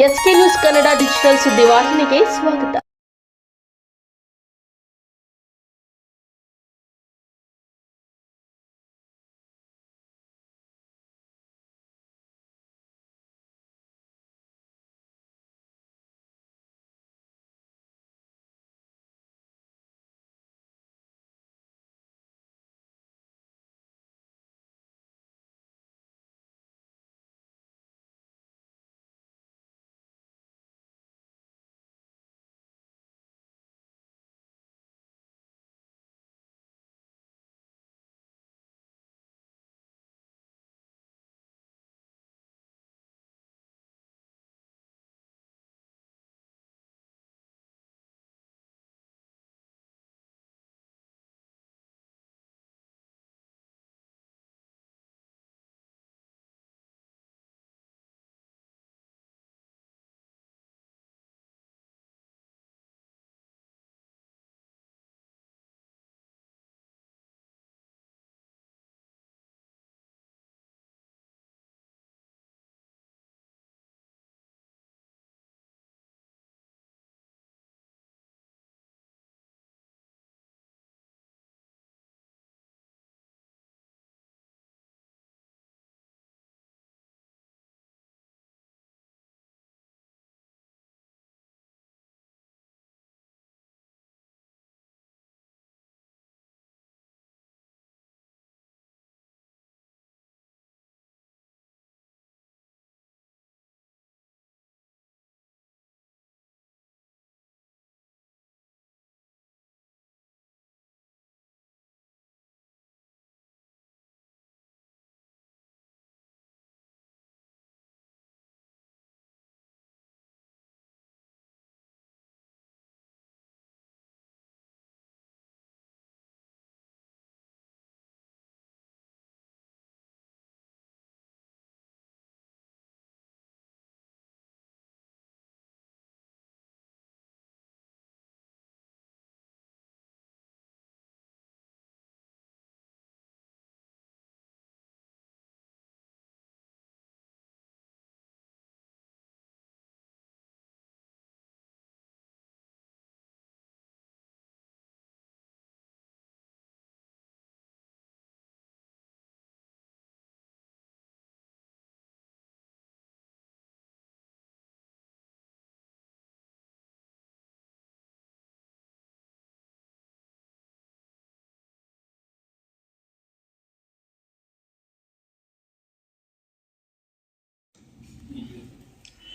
S K news Kannada digital ಸುದ್ದಿವಾಹಿನಿಗೆ ಸ್ವಾಗತ.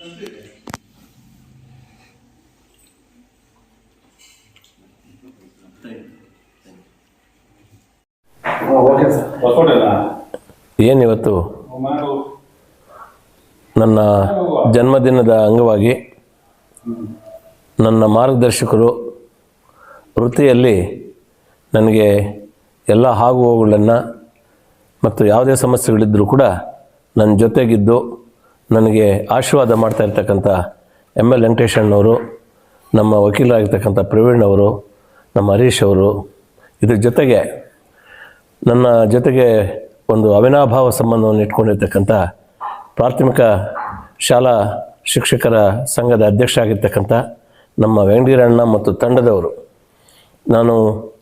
Sir ಹೊಸಕೋಟೆನಾ ಏನಿವತ್ತು? ನನ್ನ ಜನ್ಮದಿನದ ಅಂಗವಾಗಿ ನನ್ನ ಮಾರ್ಗದರ್ಶಕರು ವೃತ್ತಿಯಲ್ಲಿ ನನಗೆ ಎಲ್ಲ ಆಗು ಹೋಗುಗಳನ್ನು ಮತ್ತು ಯಾವುದೇ ಸಮಸ್ಯೆಗಳಿದ್ದರೂ ಕೂಡ ನನ್ನ ಜೊತೆಗಿದ್ದು ನನಗೆ ಆಶೀರ್ವಾದ ಮಾಡ್ತಾ ಇರ್ತಕ್ಕಂಥ ಎಂ ಎಲ್ ವೆಂಕಟೇಶಣ್ಣವರು ನಮ್ಮ ವಕೀಲರಾಗಿರ್ತಕ್ಕಂಥ ಪ್ರವೀಣ್ ಅವರು, ನಮ್ಮ ಹರೀಶ್ ಅವರು, ಇದ್ರ ಜೊತೆಗೆ ನನ್ನ ಜೊತೆಗೆ ಒಂದು ಅವಿನಾಭಾವ ಸಂಬಂಧವನ್ನು ಇಟ್ಕೊಂಡಿರ್ತಕ್ಕಂಥ ಪ್ರಾಥಮಿಕ ಶಾಲಾ ಶಿಕ್ಷಕರ ಸಂಘದ ಅಧ್ಯಕ್ಷ ಆಗಿರ್ತಕ್ಕಂಥ ನಮ್ಮ ವೆಂಕಟೀರಣ್ಣ ಮತ್ತು ತಂಡದವರು. ನಾನು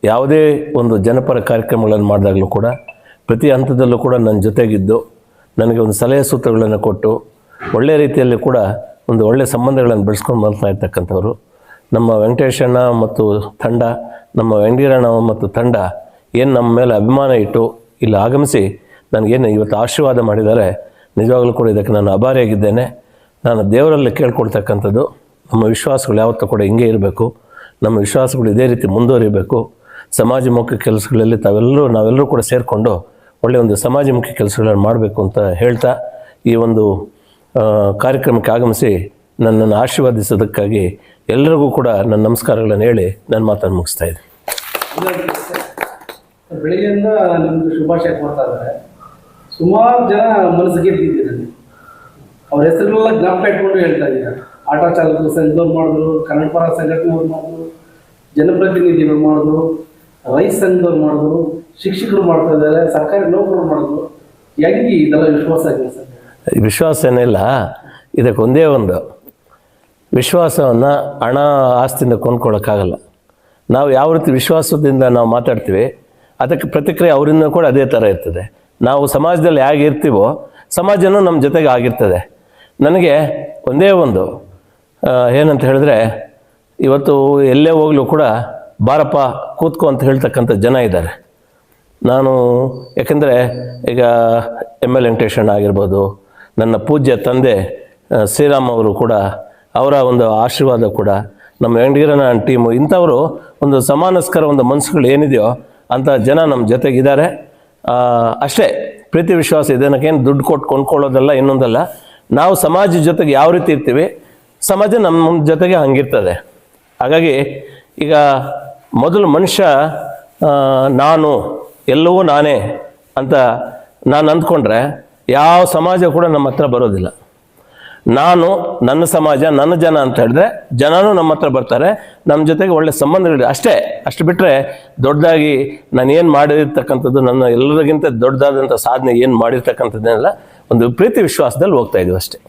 ಯಾವುದೇ ಒಂದು ಜನಪರ ಕಾರ್ಯಕ್ರಮಗಳನ್ನು ಮಾಡಿದಾಗಲೂ ಕೂಡ ಪ್ರತಿ ಹಂತದಲ್ಲೂ ಕೂಡ ನನ್ನ ಜೊತೆಗಿದ್ದು ನನಗೆ ಒಂದು ಸಲಹೆ ಸೂತ್ರಗಳನ್ನು ಕೊಟ್ಟು ಒಳ್ಳೆಯ ರೀತಿಯಲ್ಲಿ ಕೂಡ ಒಂದು ಒಳ್ಳೆಯ ಸಂಬಂಧಗಳನ್ನು ಬೆಳೆಸ್ಕೊಂಡು ಬರ್ತಾ ಇರ್ತಕ್ಕಂಥವ್ರು. ನಮ್ಮ ವೆಂಕಟೇಶಣ್ಣ ಮತ್ತು ತಂಡ, ನಮ್ಮ ವೆಂಕಟೀರಣ್ಣ ಮತ್ತು ತಂಡ ಏನು ನಮ್ಮ ಮೇಲೆ ಅಭಿಮಾನ ಇಟ್ಟು ಇಲ್ಲಿ ಆಗಮಿಸಿ ನನಗೇನು ಇವತ್ತು ಆಶೀರ್ವಾದ ಮಾಡಿದ್ದಾರೆ, ನಿಜವಾಗಲೂ ಕೂಡ ಇದಕ್ಕೆ ನಾನು ಅಭಾರಿಯಾಗಿದ್ದೇನೆ. ನಾನು ದೇವರಲ್ಲಿ ಕೇಳ್ಕೊಳ್ತಕ್ಕಂಥದ್ದು, ನಮ್ಮ ವಿಶ್ವಾಸಗಳು ಯಾವತ್ತೂ ಕೂಡ ಹಿಂಗೆ ಇರಬೇಕು. ನಮ್ಮ ವಿಶ್ವಾಸಗಳು ಇದೇ ರೀತಿ ಮುಂದುವರಿಬೇಕು. ಸಮಾಜಮುಖಿ ಕೆಲಸಗಳಲ್ಲಿ ತಾವೆಲ್ಲರೂ, ನಾವೆಲ್ಲರೂ ಕೂಡ ಸೇರಿಕೊಂಡು ಒಳ್ಳೆಯ ಒಂದು ಸಮಾಜಮುಖಿ ಕೆಲಸಗಳನ್ನು ಮಾಡಬೇಕು ಅಂತ ಹೇಳ್ತಾ ಈ ಒಂದು ಕಾರ್ಯಕ್ರಮಕ್ಕೆ ಆಗಮಿಸಿ ನನ್ನನ್ನು ಆಶೀರ್ವಾದಿಸೋದಕ್ಕಾಗಿ ಎಲ್ಲರಿಗೂ ಕೂಡ ನನ್ನ ನಮಸ್ಕಾರಗಳನ್ನು ಹೇಳಿ ನನ್ನ ಮಾತನ್ನು ಮುಗಿಸ್ತಾ ಇದ್ದೀನಿ. ಬೆಳಿಗ್ಗೆಯಿಂದ ನಿಮ್ಗೆ ಶುಭಾಶಯ ಕೊಡ್ತಾ ಇದ್ದಾರೆ. ಸುಮಾರು ಜನ ಮನಸ್ಸು ಗೆದ್ದಿದ್ದೀರ ಅವರ ಅವ್ರ ಹೆಸರೆಲ್ಲ ಜ್ಞಾಪಕ ಇಟ್ಕೊಂಡು ಹೇಳ್ತಾ ಇದ್ದಾರೆ. ಆಟೋ ಚಾಲಕರು ಸಂಘದವ್ರು ಮಾಡಿದ್ರು, ಕನ್ನಡ ಪರ ಸಂಘಟನೆಯವ್ರು ಮಾಡಿದ್ರು, ಜನಪ್ರತಿನಿಧಿಗಳು ಮಾಡಿದ್ರು ರೈತ ಸಂಘದವ್ರು ಮಾಡಿದ್ರು, ಶಿಕ್ಷಕರು ಮಾಡ್ತಾ ಇದ್ದಾರೆ, ಸರ್ಕಾರಿ ನೌಕರರು ಮಾಡಿದ್ರು. ಹೆಂಗೆ ಇದೆಲ್ಲ ವಿಶ್ವಾಸ ಆಗಿದೆ ಸರ್? ವಿಶ್ವಾಸ ಏನಿಲ್ಲ ಇದಕ್ಕೆ ಒಂದೇ ಒಂದು. ವಿಶ್ವಾಸವನ್ನು ಹಣ ಆಸ್ತಿಯಿಂದ ಕೊಂಡ್ಕೊಳ್ಳೋಕ್ಕಾಗಲ್ಲ ನಾವು ಯಾವ ರೀತಿ ವಿಶ್ವಾಸದಿಂದ ನಾವು ಮಾತಾಡ್ತೀವಿ, ಅದಕ್ಕೆ ಪ್ರತಿಕ್ರಿಯೆ ಅವರಿಂದ ಕೂಡ ಅದೇ ಥರ ಇರ್ತದೆ. ನಾವು ಸಮಾಜದಲ್ಲಿ ಹೇಗೆ ಇರ್ತೀವೋ, ಸಮಾಜನೂ ನಮ್ಮ ಜೊತೆಗೆ ಆಗಿರ್ತದೆ. ನನಗೆ ಒಂದೇ ಒಂದು ಏನಂತ ಹೇಳಿದ್ರೆ, ಇವತ್ತು ಎಲ್ಲೇ ಹೋಗಲೂ ಕೂಡ ಬಾರಪ್ಪ, ಕೂತ್ಕೋ ಅಂತ ಹೇಳ್ತಕ್ಕಂಥ ಜನ ಇದ್ದಾರೆ. ನಾನು, ಯಾಕೆಂದರೆ ಈಗ ಎಂ ಎಲ್ ವೆಂಕಟೇಶಣ್ಣ ಆಗಿರ್ಬೋದು ನನ್ನ ಪೂಜ್ಯ ತಂದೆ ಶ್ರೀರಾಮ್ ಅವರು ಕೂಡ, ಅವರ ಒಂದು ಆಶೀರ್ವಾದ ಕೂಡ, ನಮ್ಮ ವೆಂಕಟಗಿರನ ಟೀಮು, ಇಂಥವರು ಒಂದು ಸಮಾನಸ್ಕರ ಒಂದು ಮನಸ್ಸುಗಳು ಏನಿದೆಯೋ ಅಂಥ ಜನ ನಮ್ಮ ಜೊತೆಗಿದ್ದಾರೆ. ಅಷ್ಟೇ, ಪ್ರೀತಿ ವಿಶ್ವಾಸ ಇದನ್ನಕ್ಕೇನು ದುಡ್ಡು ಕೊಟ್ಟು ಕೊಂಡ್ಕೊಳ್ಳೋದಲ್ಲ, ಇನ್ನೊಂದಲ್ಲ, ನಾವು ಸಮಾಜದ ಜೊತೆಗೆ ಯಾವ ರೀತಿ ಇರ್ತೀವಿ, ಸಮಾಜ ನಮ್ಮ ಜೊತೆಗೆ ಹಂಗಿರ್ತದೆ. ಹಾಗಾಗಿ, ಈಗ ಮೊದಲು ಮನುಷ್ಯ ನಾನು, ಎಲ್ಲವೂ ನಾನೇ ಅಂತ ನಾನು ಅಂದ್ಕೊಂಡ್ರೆ ಯಾವ ಸಮಾಜ ಕೂಡ ನಮ್ಮ ಹತ್ರ ಬರೋದಿಲ್ಲ. ನಾನು, ನನ್ನ ಸಮಾಜ, ನನ್ನ ಜನ ಅಂತ ಹೇಳಿದ್ರೆ ಜನನೂ ನಮ್ಮ ಹತ್ರ ಬರ್ತಾರೆ. ನಮ್ಮ ಜೊತೆಗೆ ಒಳ್ಳೆ ಸಂಬಂಧಗಳಿದೆ. ಅಷ್ಟೇ, ಅಷ್ಟು ಬಿಟ್ಟರೆ ದೊಡ್ಡದಾಗಿ ನಾನು ಏನು ಮಾಡಿರ್ತಕ್ಕಂಥದ್ದು, ನನ್ನ ಎಲ್ಲರಿಗಿಂತ ದೊಡ್ಡದಾದಂಥ ಸಾಧನೆ ಏನು ಮಾಡಿರ್ತಕ್ಕಂಥದ್ದನ್ನೆಲ್ಲ ಒಂದು ಪ್ರೀತಿ ವಿಶ್ವಾಸದಲ್ಲಿ ಹೋಗ್ತಾ ಇದ್ದೀವಿ ಅಷ್ಟೇ.